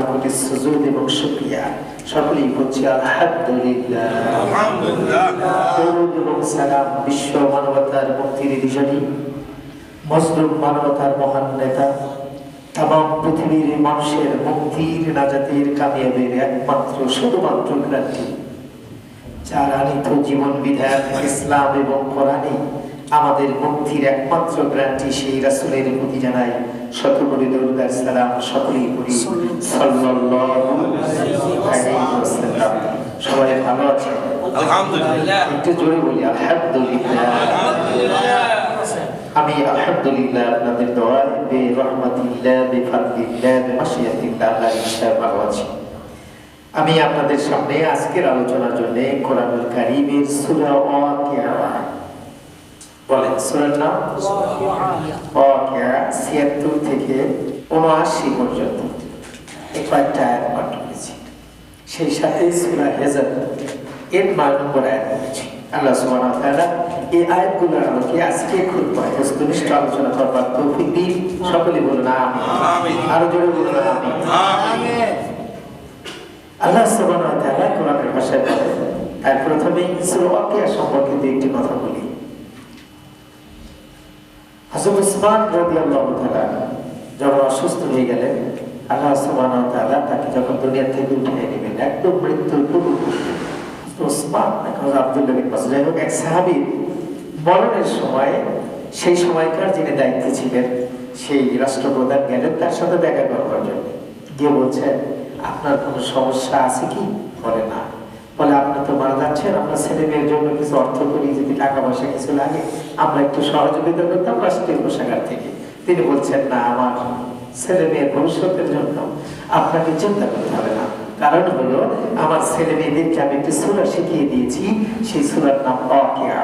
কোটি সুযোগ এবং শুক্রিয়া সকলেই বলছি আলহামদুলিল্লাহ। এবং সালাম বিশ্ব মানবতার মুক্তির দিশারি মজলুম মানবতার মহান নেতা তাম পৃথিবীর মানুষের মুক্তির নাজাতের কামিয়াবের একমাত্র শুধুমাত্র গ্রান্টি যার আনিত জীবন বিধায়ক ইসলাম এবং কোরআনে আমাদের মুক্তির একমাত্র গ্রান্টি সেই রাসূলের প্রতি জানাই সালাম সকলেই করি সবাই ভালো আলহামদুলিল্লাহ। একটু জোরে বলি আলহামদুলিল্লাহ। আমি আলহামদুলিল্লাহ আপনাদের দোয়ায় বে রহমাতিল্লাহ বে বে মাশিয়াতিল্লাহ আল্লাহ ভালো আছি। আমি আপনাদের সামনে আজকের আলোচনার জন্য কোরআনুল কারীমের সূরা ওয়াকিয়া। বলেন সূরার নাম? 76 থেকে 79 পর্যন্ত। এই কয়েকটা আয়াত পাঠ করেছি। সেই সাথে সূরা হেজার এর আয়াত পড়েছি আল্লাহ ওয়া এই আয়াতগুলোর আলোকে আজকে খুব বস্তুনিষ্ঠ আলোচনা করবার তৌফিক দিন। সকলে বলুন আমিন। আরও জোরে বলুন আমিন। আল্লাহ সুবহানাহু ওয়া তাআলা কোরআনের ভাষায় বলেন তার প্রথমে সূরা ওয়াকিয়া সম্পর্কিত একটি কথা বলি। রাদিয়াল্লাহু তাআলা যখন অসুস্থ হয়ে গেলেন, আল্লাহ ওয়া তাকে যখন দুনিয়া থেকে উঠিয়ে নেবেন একদম মৃত্যুর পূর্ব এক সেই সময়কার যিনি দায়িত্বে ছিলেন, সেই রাষ্ট্রপ্রধান গেলেন তার সাথে দেখা করবার জন্য। গিয়ে বলছেন, আপনার কোনো সমস্যা আছে কি? বলে, না। বলে আপনার তো মারা যাচ্ছেন, আপনার ছেলে মেয়ের জন্য কিছু অর্থ করি, যদি টাকা পয়সা কিছু লাগে, আমরা একটু সহযোগিতা করতাম রাষ্ট্রীয় কোষাগার থেকে। তিনি বলছেন, না, আমার ছেলে মেয়ের ভবিষ্যতের জন্য আপনাকে চিন্তা করতে হবে না। কারণ হলো, আমার ছেলে মেয়েদেরকে আমি একটি সুরা শিখিয়ে দিয়েছি, সেই সুরার নাম অকেয়া।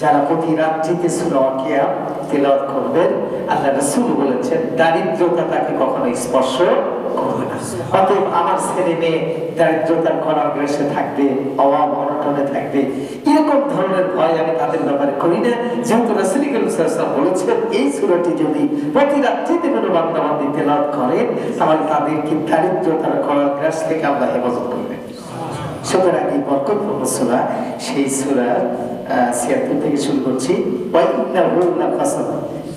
যারা প্রতি রাত্রিতে সুরা অকেয়া করবেন, আল্লাহ রাসূল বলেছেন, দারিদ্রতা তাকে কখনো স্পর্শ করবে অতএব আমার ছেলে মেয়ে দারিদ্রতার থাকবে, অভাব অনটনে থাকবে। এরকম ধরনের ভয় আমি তাদের ব্যাপারে করি না। যেহেতু বলেছেন, এই সূরাটি যদি প্রতি রাত্রিতে কোনো বান্দা বান্দি তেলাওয়াত করে, তাহলে তাদেরকে দারিদ্রতার করার গ্রাস থেকে হেফাজত করবেন। সুতরাং এই বরকতপূর্ণ সূরা, সেই সূরা ছিয়াত্তর থেকে শুরু করছি।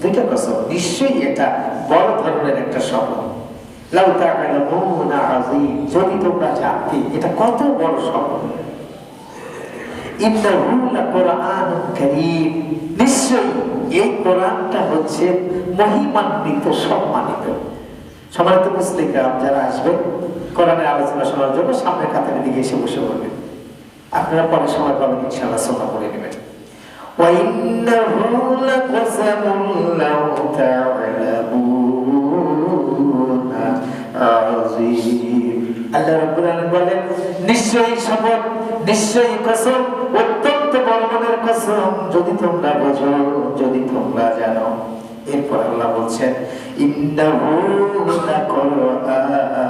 দুইটা কসম নিশ্চয়ই এটা বড় ধরনের একটা তা'লামুনা যদি তোমরা জানতে, এটা কত বড় নিশ্চয়ই এই কোরআনটা হচ্ছে সম্মানিত। সম্মানিত মুসলিমরা যারা আসবেন কোরআনের আলোচনা শোনার জন্য সামনের কাতারের দিকে এসে বসে পড়বেন আপনারা পরে সময় পাবেন, ইনশাআল্লাহ সোনা وإنه لقسم لو تعلمون عظيم আল্লাহ রাব্বুল আলামিন বলেন নিশ্চয়ই শপথ নিশ্চয়ই কসম অত্যন্ত বড় মনের কসম যদি তোমরা বোঝো যদি তোমরা জানো এরপর আল্লাহ বলছেন ইন্নাহু লাকুরআনুন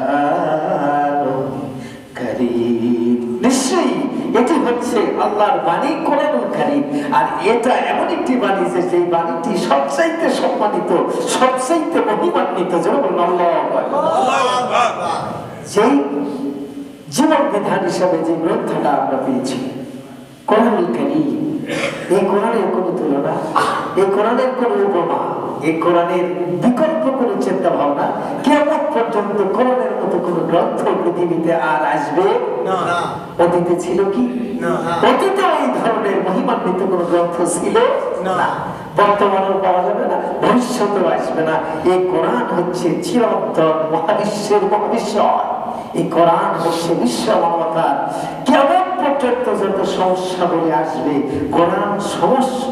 কারীম নিশ্চয়ই এটি হচ্ছে আল্লাহর বাণী কোরআনুল কারীম। আর এটা এমন একটি বাণী যে সেই বাণীটি সবচাইতে সম্মানিত, সবচাইতে মহিমান্বিত যেমন যেই জীবন বিধান হিসাবে যে গ্রন্থটা আমরা পেয়েছি, কোরআনুল কারীম। এই কোরআনের কোনো তুলনা, এই কোরআনের কোনো উপমা এই কোরআনের বিকল্প কোনো চিন্তা ভাবনা কেমন পর্যন্ত কোরআনের মতো কোনো গ্রন্থ পৃথিবীতে আর আসবে? অতীতে ছিল কি? অতীতে এই ধরনের মহিমান্বিত কোনো গ্রন্থ ছিল? না। বর্তমানেও পাওয়া যাবে না ভবিষ্যতেও আসবে না। এই কোরআন হচ্ছে চিরন্তন মহাবিশ্বের মহাবিশ্বর এই কোরআন হচ্ছে বিশ্ব মানবতার কেমন পর্যন্ত যত সমস্যা বলে আসবে কোরআন সমস্ত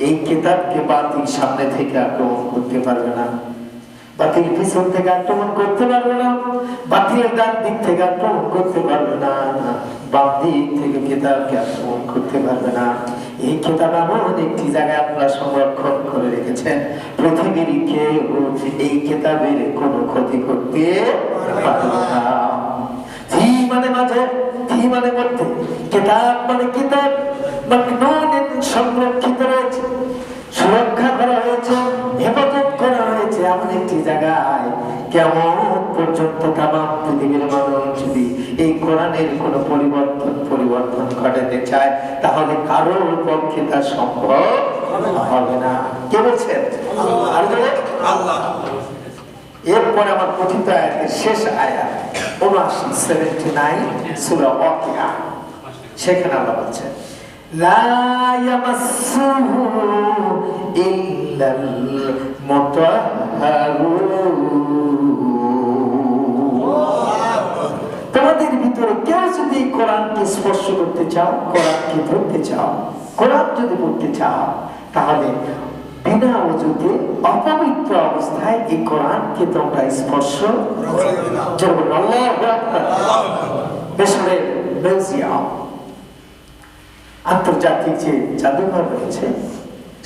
এই কিতাবকে বাতিল সামনে থেকে আক্রমণ করতে পারবে না। বাতিল পিছন থেকে আক্রমণ করতে পারবে না। বাতিলের ডান দিক থেকে আক্রমণ করতে পারবে না। এই ক্ষতি করতে মানে মানে কিতাব মানে কিতাব। সংরক্ষিত রয়েছে। কেমন পর্যন্ত তাম পৃথিবীর মানুষ যদি এই কোরআনের কোনো পরিবর্তন পরিবর্তন ঘটাতে চায় তাহলে কারোর পক্ষে তা সম্ভব হবে না। কে বলছেন? আল্লাহ। এরপরে আমার কথিত আয়াতের শেষ আয়াত উনআশি সেভেন্টি নাইন সুরা সেখানে আল্লাহ বলছেন লা ইয়ামাসসুহু ইল্লাল মুতাহহারুন ভিতরে যদি কোরআনকে স্পর্শ করতে চাও, কোরআনকে ধরতে চাও, কোরআন যদি পড়তে চাও, তাহলে বিনা অজুতে অপবিত্র অবস্থায় এই কোরআনকে তোমরা স্পর্শ আন্তর্জাতিক যে জাদুঘর রয়েছে,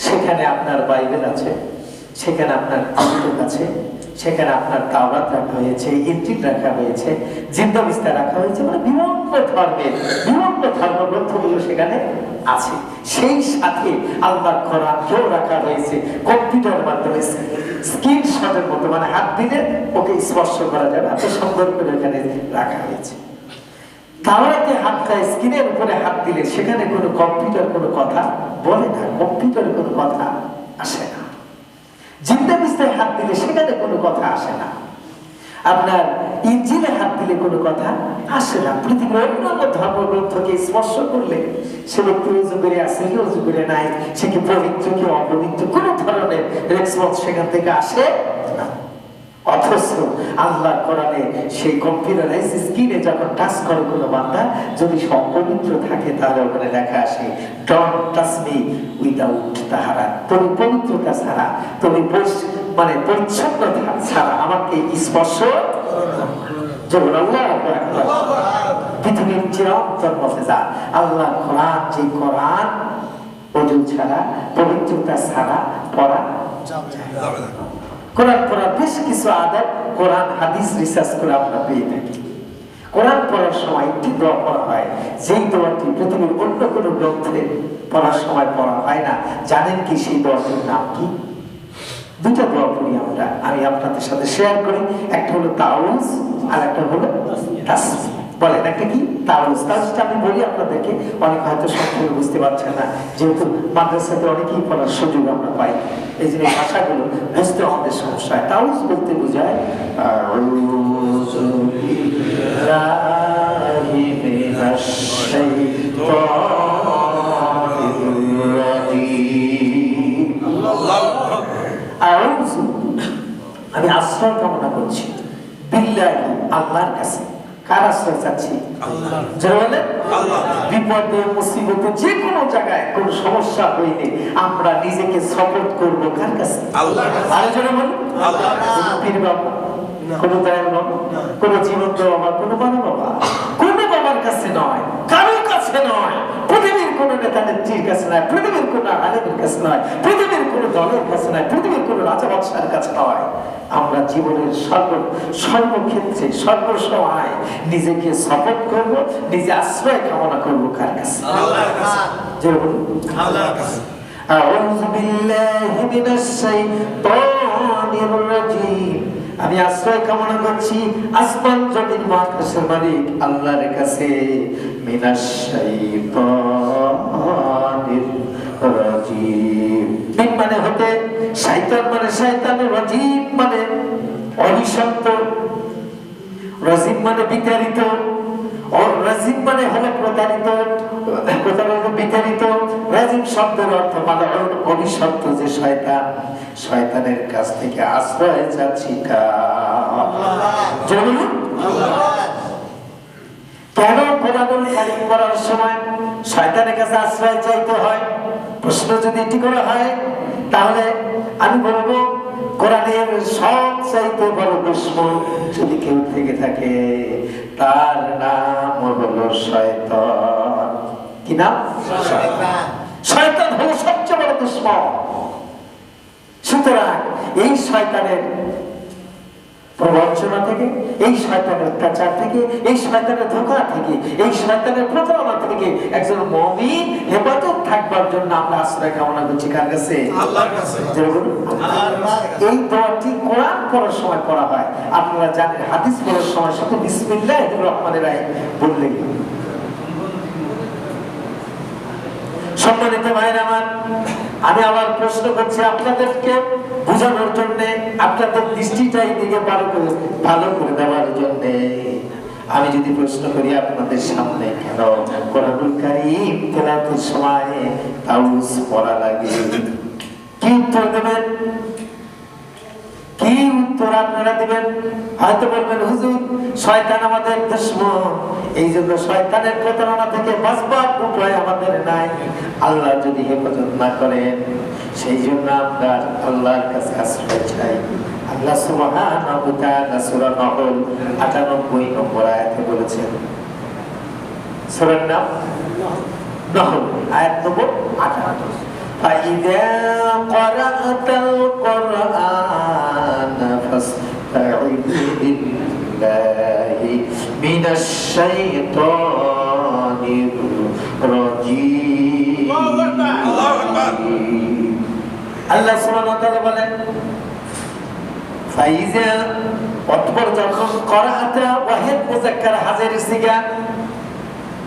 সেখানে আপনার বাইবেল আছে। সেখানে আপনার পুস্তক আছে, সেখানে আপনার তাওরাত রাখা হয়েছে ইঞ্জিল রাখা হয়েছে, জিন্দা বিস্তার রাখা হয়েছে মানে বিভিন্ন ধর্মের বিভিন্ন ধর্মগ্রন্থগুলো সেখানে আছে। সেই সাথে আল্লাহর কোরআনকেও রাখা হয়েছে, কম্পিউটার মাধ্যমে স্ক্রিনশটের মতো মানে হাত দিলে ওকে স্পর্শ করা যাবে, এত সুন্দর করে ওখানে রাখা হয়েছে। তাওরাতে হাত দেয়, স্ক্রিনের উপরে হাত দিলে সেখানে কোনো কম্পিউটার কোনো কথা বলে না, কম্পিউটারে কোনো কথা আসে জিন্দা বিস্তায় হাত দিলে সেখানে কোনো কথা আসে না। আপনার ইঞ্জিনে হাত দিলে কোনো কথা আসে না। পৃথিবীর অন্যান্য ধর্মগ্রন্থকে স্পর্শ করলে সে ব্যক্তি উজু করে আসে কি উজু করে নাই? সে কি পবিত্র কি অপবিত্র? কোনো ধরনের রেসপন্স সেখান থেকে আসে না। অথচ আল্লাহ কোরআনে সেই যখন টাচ করে কোনো বান্দা, যদি থাকে, তাহলে ওখানে লেখা আসে টাচ মি উইদাউট তাহারা। তুমি পবিত্রতা ছাড়া, তুমি মানে ছাড়া আমাকে স্পর্শ পৃথিবীর আল্লাহ কোরআন, যে কোরআন ছাড়া, পবিত্রতা ছাড়া পড়া যাবে না। কোরআন পড়ার বেশ কিছু আদাব, কোরআন, হাদিস রিসার্চ করে আমরা পেয়ে থাকি। কোরআন পড়ার সময় একটি দোয়া পড়া হয়। যেই দোয়াটি পৃথিবীর অন্য কোনো গ্রন্থে পড়ার সময় পড়া হয় না। জানেন কি সেই দোয়াটির নাম কি? দুটা দোয়া পড়ি আমরা। আমি আপনাদের সাথে শেয়ার করি। একটা হলো তাউজ আর একটা হলো তাসবিহ। বলেন একটা কি? তাউজ তাউজটা আমি বলি আপনাদেরকে, অনেক হয়তো সম্পূর্ণ বুঝতে পারছেন না, যেহেতু মাদ্রাসাতে অনেকেই পড়ার সুযোগ আমরা পাই। এই এই ভাষাগুলো বুঝতে আমাদের সমস্যা হয়। তাউজ বলতে বোঝায় আমি আশ্রয় কামনা করছি। বিল্লাহি, আল্লাহর কাছে। কার আশ্রয় চাচ্ছি। আল্লাহ। যারা বলেন? আল্লাহ। বিপদে মুসিবতে যে কোনো জায়গায় কোন সমস্যা হইলে আমরা নিজেকে সাপোর্ট করব কার কাছে। আলোচনা বলুন? কোনো পীর বাবা কোনো জীবন বাবা কোনো বাবা বাবা কোনো বাবার কাছে নয় কারোর কাছে নয় পৃথিবীর কোনো নেতা নেত্রীর কাছে নয় পৃথিবীর কোনো আলেমের কাছে নয় পৃথিবীর কোনো দলের কাছে নয় পৃথিবীর কোনো রাজা বাদশার কাছে নয় আমরা জীবনের সর্ব সর্বক্ষেত্রে সর্বসময় নিজেকে সাপোর্ট করব নিজে আশ্রয় কামনা করব কার কাছে আল্লাহর কাছে জোরে বলুন আল্লাহর কাছে أعوذ بالله من الشيطان الرجيم আমি আশ্রয় কামনা করছি আসমান জমিন মহাকাশের মালিক আল্লাহর কাছে। মিনাশ শাইতানির রাজিম মিন মানে হতে শয়তান মানে শয়তানের রাজিম মানে অভিশপ্ত। রাজিম মানে বিতাড়িত। মানে প্রতারিত প্রতারিত শব্দের অর্থ মানে যে শয়তান, শয়তানের কাছ থেকে আশ্রয় চাচ্ছি কেন পড়ার সময় শয়তানের কাছে আশ্রয় চাইতে হয়? প্রশ্ন যদি এটি করে হয়, তাহলে আমি বলব কোরআনের সব চাইতে বড় দুশ্মন যদি কেউ থেকে থাকে তার নাম হলো শয়তান। কি নাম? শয়তান হলো সবচেয়ে বড় দুশ্মন। সুতরাং এই শয়তানের প্রবঞ্চনা থেকে এই শয়তানের অত্যাচার থেকে এই শয়তানের ধোকা থেকে এই শয়তানের প্রতারণা থেকে একজন মমিন হেফাজত থাকবার জন্য আমরা আশ্রয় কামনা করছি। কার কাছে। এই দোয়াটি কোরআন পড়ার সময় পড়া হয়। আপনারা জানেন হাদিস পড়ার সময় শুধু বিসমিল্লাহ রহমানের রায় বললেন সম্মানিত ভাইয়ের আমার আমি আবার প্রশ্ন করছি আপনাদেরকে। বোঝানোর জন্য আপনাদের দৃষ্টিটা দিকে ভালো করে ভালো করে দেওয়ার জন্য। আমি যদি প্রশ্ন করি আপনাদের সামনে, কেন কোরআনুল সময় কি উত্তর দেবেন? কি উত্তর আপনারা দিবেন, হয়তো বলবেন, হুজুর, শয়তান আমাদের দুশ্মন। এই জন্য শয়তানের প্রতারণা থেকে বাঁচবার উপায় আমাদের নাই। আল্লাহ যদি হেফাজত না করেন, সেই জন্য আমরা আল্লাহর কাছে আশ্রয় চাই। আল্লাহ সুবহানাহু তাআলা সূরা নহল 98 নম্বর আয়াতে বলেছেন, সূরার নাম নহল, আয়াত নম্বর 98 فإذا قرأت القرآن فاستعذ بالله من الشيطان الرجيم الله أكبر. আল্লাহ সুবহানাহু ওয়া তাআলা বলেন ফাইজা অতপর যখন করাটা ওয়াহিদ মুজাক্কার হাজির সিগা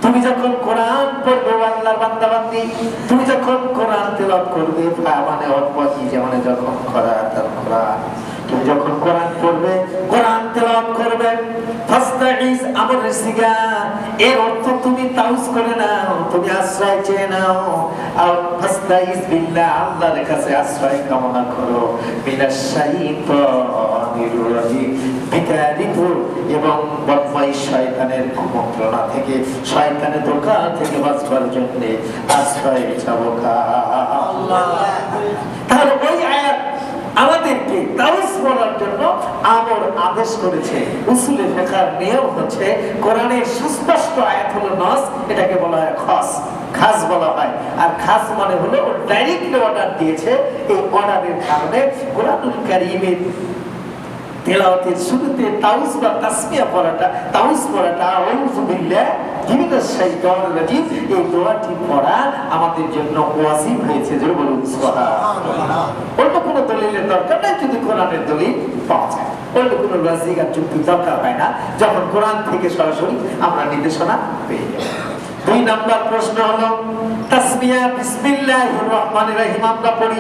তুমি যখন কোরআন পড়বে, বাংলার বান্দা বান্দি তুমি যখন কোরআন তেলাপ করবে মানে যে মানে যখন করাত কোরআন। তুমি যখন কোরআন পড়বে, কোরআন তেলাপ করবে আমার সিগা এর অর্থ তুমি তাউস করে নাও তুমি আশ্রয় চেয়ে নাও। আর ফাস্তাইজ বিল্লাহ আল্লাহর কাছে আশ্রয় কামনা করো। মিনাশ শাইতানির রাজিম। বিতাড়িত এবং বদমাইশ শয়তানের কুমন্ত্রণা থেকে শয়তানের ধোকা থেকে বাঁচবার জন্য আশ্রয় চাবো তাহলে ওই আয়াত আমাদেরকে তাউস বলার জন্য আমর আদেশ করেছে। উসুলে ফেকার নিয়ম হচ্ছে কোরআনের সুস্পষ্ট আয়াত হলো নস, এটাকে বলা হয় খস। খাস বলা হয়। আর খাস মানে হলো ডাইরেক্টলি অর্ডার দিয়েছে এই অর্ডারের কারণে কোরআনুল কারিমের তেলাওয়াতের শুরুতে তাউস বা তাসমিয়া পড়াটা, তাউস পড়াটা, আউযু বিল্লাহ মিনাশ শাইতানির রাজিম এই দোয়াটি পড়া আমাদের জন্য ওয়াজিব হয়েছে যে বলুন অন্য কোনো দলিলের দরকার নাই যদি কোরআনের দলিল পাওয়া যায়। অন্য কোনো লজিক আর যুক্তি দরকার হয় না যখন কোরআন থেকে সরাসরি আমরা নির্দেশনা পেয়ে যাই। দুই নাম্বার প্রশ্ন হলো তাসমিয়া বিসমিল্লাহির রহমানির রহিম আমরা পড়ি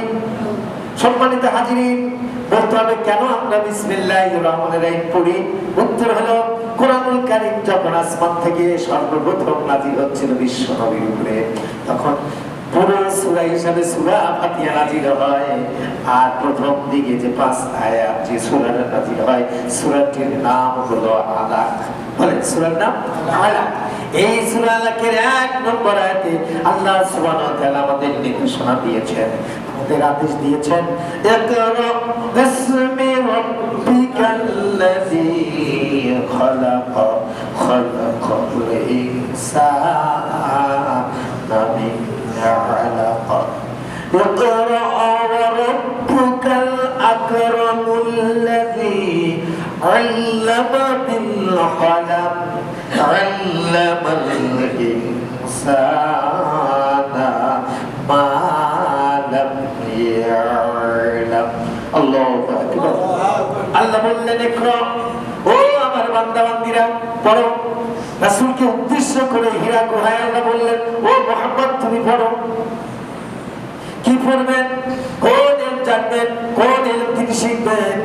সম্মানিত হাজিরিন বলতে হবে কেন আমরা বিসমিল্লাহির রহমানির রহিম পড়ি? উত্তর হলো, কোরআনুল কারীম যখন আসমান থেকে সর্বপ্রথম হচ্ছিল বিশ্ব নবীর উপরে, তখন পুরো সূরা হিসাবে সূরা নাজিল হয়। আর প্রথম দিকে যে পাঁচ আয়াত যে সূরাটা হয়, সূরাটির নাম হলো আলাক। বলেন, সূরার নাম আলাক। এই সূরা এক নম্বর আয়াতে আল্লাহ সুবহানাহু ওয়া তাআলা আমাদের নির্দেশনা দিয়েছেন আমাদের আদেশ দিয়েছেন ইকরা বিসমি রাব্বিকাল্লাযী খলাক খলাকাল ইনসানা মিন علق اقرأ وربك الأكرم الذي علم بالقلم علم الإنسان ما উদ্দেশ্য করে হীরা গুহায় আল্লাহ বললেন, ও মোহাম্মদ, তুমি পড়ো। কি পড়বেন? কোন এলম জানবেন, কোন এলম তিনি শিখবেন?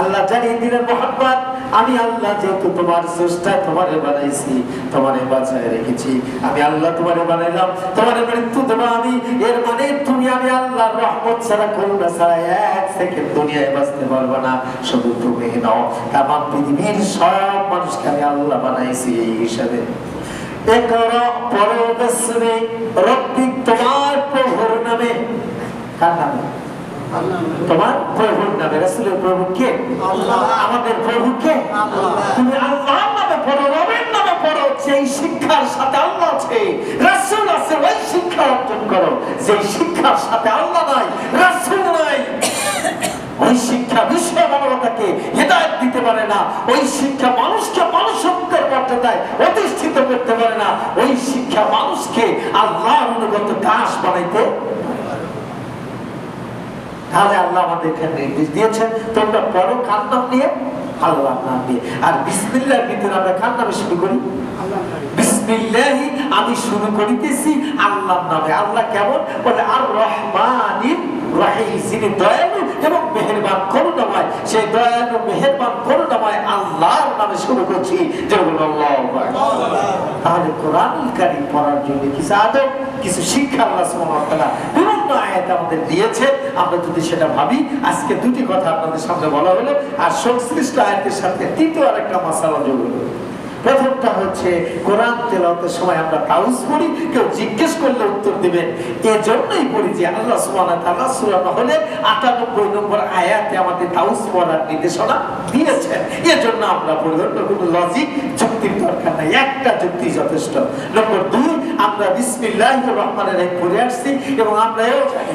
আল্লাহ জানিয়ে দিলেন, মোহাম্মদ, আমি আল্লাহ যেহেতু তোমার স্রষ্টা, তোমারে বানাইছি, তোমারে বাঁচায় রেখেছি। আমি আল্লাহ তোমারে বানাইলাম, তোমারে মৃত্যু দেবো আমি। এর মানে তুমি আমি আল্লাহর রহমত ছাড়া করুণা ছাড়া এক সেকেন্ড দুনিয়ায় বাঁচতে না। শুধু তুমি পৃথিবীর সব মানুষকে আমি আল্লাহ বানাইছি এই হিসাবে। তোমার প্রভুর নামে। কার নামে? তোমার প্রভুর নামে রাসূলের প্রভু কে? আমাদের প্রভু কে? তুমি আল্লাহর নামে পড়ো রবের নামে পড়ো সেই শিক্ষার সাথে আল্লাহ আছে রাসূল আছে ওই করো। যে শিক্ষার সাথে আল্লাহ নাই রাসূল নাই। ওই শিক্ষা বিশ্ব মানবতাকে হেদায়ত দিতে পারে না ওই শিক্ষা মানুষকে মানুষত্বের মর্যাদায় অধিষ্ঠিত করতে পারে না ওই শিক্ষা মানুষকে আল্লাহর অনুগত দাস বানাইতে তাহলে আল্লাহ আমাদেরকে নির্দেশ দিয়েছেন তোমরা পড়ো কার নিয়ে আল্লাহ নাম দিয়ে। আর বিসমিল্লার ভিতরে আমরা কার শুরু করি। বিসমিল্লাহি, আমি শুরু করিতেছি নামে। আল্লাহ কেমন? বলে আর রহমানির কিছু শিক্ষা আল্লাহ বিভিন্ন আয়াত আমাদের দিয়েছে। আমরা যদি সেটা ভাবি, আজকে দুটি কথা আপনাদের সামনে বলা হলো, আর সংশ্লিষ্ট আয়াতের সাথে তৃতীয় আরেকটা মশালা যোগ প্রথমটা হচ্ছে কোরআন তেলাওয়াতের সময় আমরা তাউজ পড়ি কেউ জিজ্ঞেস করলে উত্তর দিবেন। এজন্যই পড়ি যে আল্লাহ সুবহানাহু তাআলা সূরা নহলের 98 নম্বর আয়াতে আমাদের তাউজ পড়ার নির্দেশনা দিয়েছেন। এজন্য আমরা পড়ি কোনো লজিক যুক্তির দরকার নাই, একটা যুক্তি যথেষ্ট। নম্বর দুই, আমরা বিসমিল্লাহির রহমানির রহিম পড়ে আসছি এবং আমরা এও জানি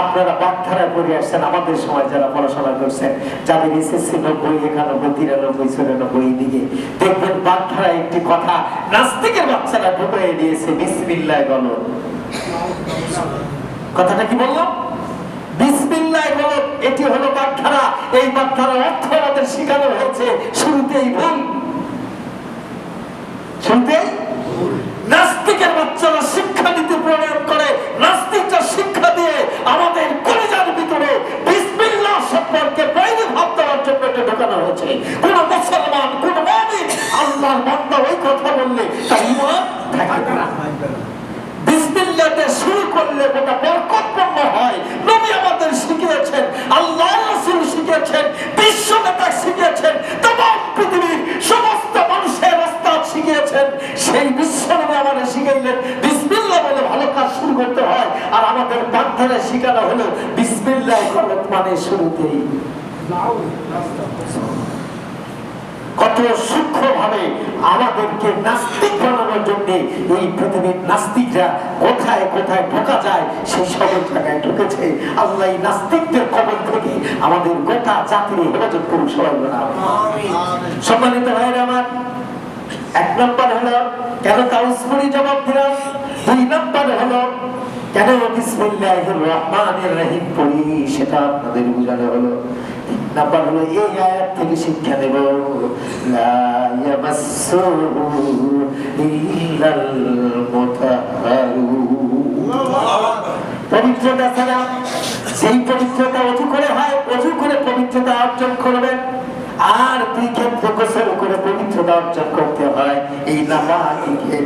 আপনারা বাগধারায় পড়ে আসছেন, আমাদের সময় যারা পড়াশোনা করছেন যাদের এসএসসি নব্বই, একানব্বই, তিরানব্বই, চুরানব্বই দিকে। দেখবেন বাগধারায় একটি কথা, নাস্তিকের বাচ্চারা ঢুকিয়ে দিয়েছে, বিসমিল্লাহ বলো। কথাটা কি বললাম বিসমিল্লাহ বলো, এটি হলো বাগধারা। এই বাগধারার অর্থ আমাদের শেখানো হয়েছে, শুরুতেই ভুল। শুনতেই নাস্তিকের বাচ্চারা শিক্ষা নিতে প্রণয়ন করে আমাদের কলেজার ভিতরে বিসমিল্লাহ সম্পর্কে বাইরে ভাব দেওয়ার জন্য এটা ঢোকানো হয়েছে। কোন মুসলমান, কোন মুমিন আল্লাহর বান্দা ওই কথা বললে তার ঈমান থাকে না। বিসমিল্লাহতে শুরু করলে গোটা বরকতপূর্ণ হয়। নবী আমাদের শিখিয়েছেন আল্লাহ রাসূল শিখিয়েছেন, বিশ্ব নেতা শিখিয়েছেন হয়। আর আমাদের বান্ধারে শিখানো হলো বিসমিল্লাহ মানে শুরুতেই। কত সূক্ষ্মভাবে আমাদেরকে নাস্তিক বানানোর জন্য এই পৃথিবীর নাস্তিকরা কোথায় কোথায় ঢোকা যায় সেই সকল জায়গায় ঢুকেছে। আল্লাহ নাস্তিকদের কবল থেকে আমাদের গোটা জাতির হেফাজত করুন সবাই সম্মানিত ভাইয়ের আমার, এক নম্বর হলো, কেন তাউসপুরি জবাব দিলাম? দুই নম্বর হলো কেন বিসমিল্লাহির রহমানির রহিম পড়ি? সেটা আপনাদের বোঝানো হলো। নাম্বার হলো, এই আয়াত থেকে শিক্ষা লা ইল্লাল পবিত্রতা ছাড়া, সেই পবিত্রতা অজু করে হয়, অজু করে পবিত্রতা অর্জন করবেন। আর দুই ক্ষেত্রে গোসল পবিত্রতা অর্জন করতে হয়। এই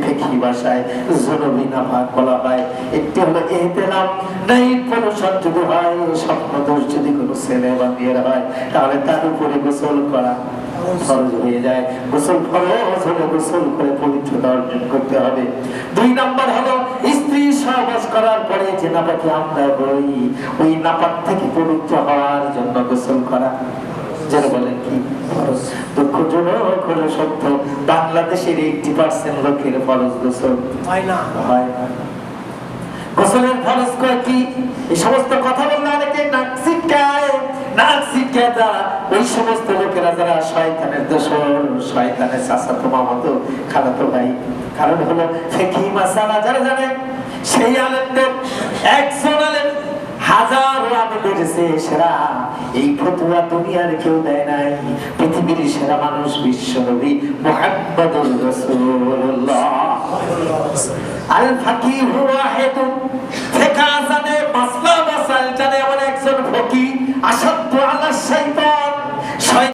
ফেকি ভাষায় জনবী নামাজ বলা হয়। একটি হলো এহতেলাম। নাইট পলুশন যদি হয়, স্বপ্ন দোষ যদি কোনো ছেলে বা মেয়ের হয়, তাহলে তার উপরে গোসল করা নাম্বার হলো স্ত্রী সহবাস করার পরে নাপাক থেকে পবিত্র হওয়ার জন্য গোসল করা। যারা বলেন কি? ফরজ দুঃখজনক হলো সত্য বাংলাদেশের এইটি পার্সেন্ট লোকের ফরজ গোসল। হয় না। হয় না। গোসলের ফরজ কি? এই সমস্ত কথা বললে অনেকে নাক ছিটকায়। নাক ছিটকায় যারা ওই সমস্ত লোকেরা যারা শয়তানের দোষর শয়তানের চাচাতো মামাতো খালাতো ভাই। কারণ হলো ফেকি মাসালা যারা জানে সেই আলেমদের একজন আলেম হাজার রানীদের যে সেরা। এই ফতুয়া দুনিয়ার কেউ দেয় নাই। পৃথিবীর সেরা মানুষ বিশ্ব নবী মোহাম্মদুর রাসূলুল্লাহ। আল ফাকিহু ওয়াহিদুন। ফিকা জানে, মাসলা মাসাল জানে, এমন একজন ফকি আসাদ আলা শাইতান।